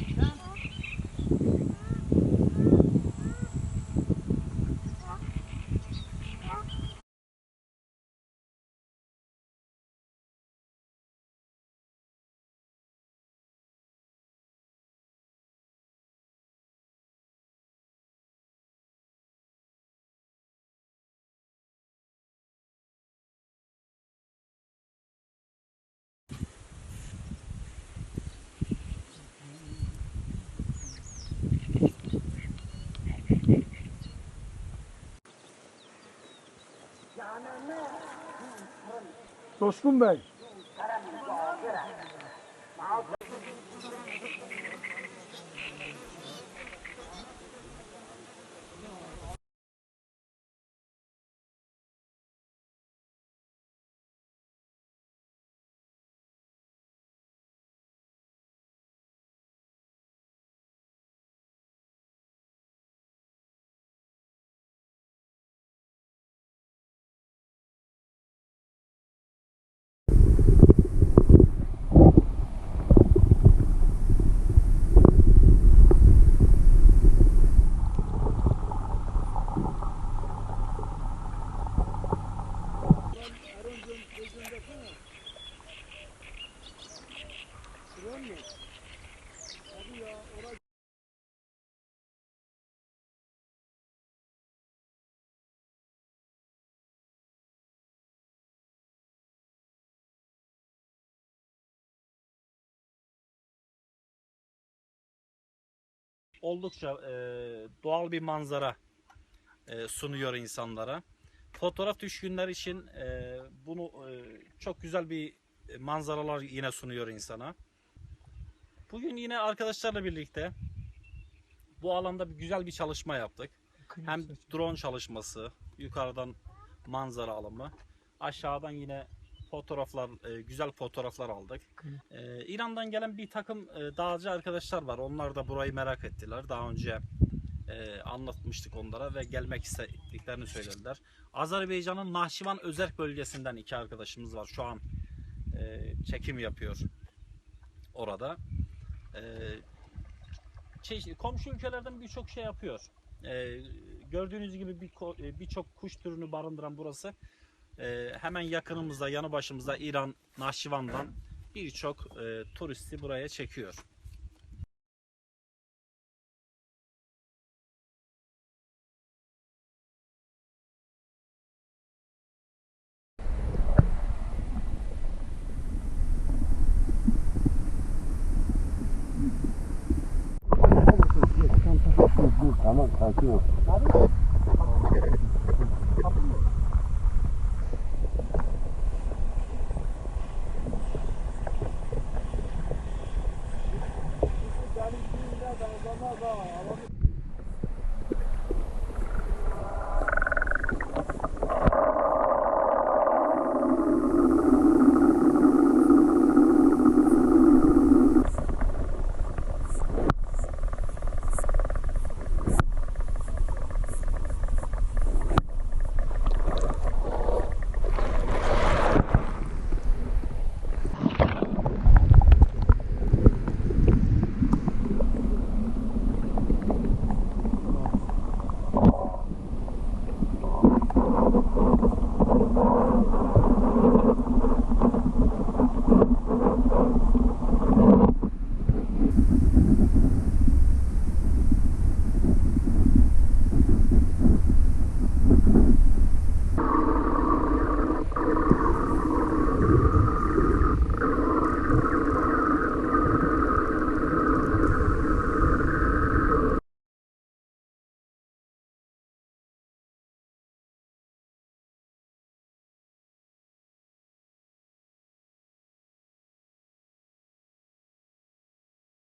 Yeah. Coşkun Bey. Oldukça e, doğal bir manzara e, sunuyor insanlara. Fotoğraf düşkünler için e, bunu e, çok güzel bir manzaralar yine sunuyor insana. Bugün yine arkadaşlarla birlikte bu alanda bir güzel bir çalışma yaptık. Hem drone çalışması, yukarıdan manzara alımı, aşağıdan yine fotoğraflar, e, güzel fotoğraflar aldık. E, İran'dan gelen bir takım e, dağcı arkadaşlar var. Onlar da burayı merak ettiler. Daha önce e, anlatmıştık onlara ve gelmek istediklerini söylediler. Azerbaycan'ın Nahşivan Özerk bölgesinden iki arkadaşımız var. Şu an e, çekim yapıyor orada. E, çeşit- komşu ülkelerden birçok şey yapıyor. E, gördüğünüz gibi bir e, birçok kuş türünü barındıran burası. E, hemen yakınımızda, yanı başımızda İran, Nahşivan'dan birçok e, turisti buraya çekiyor. Yok.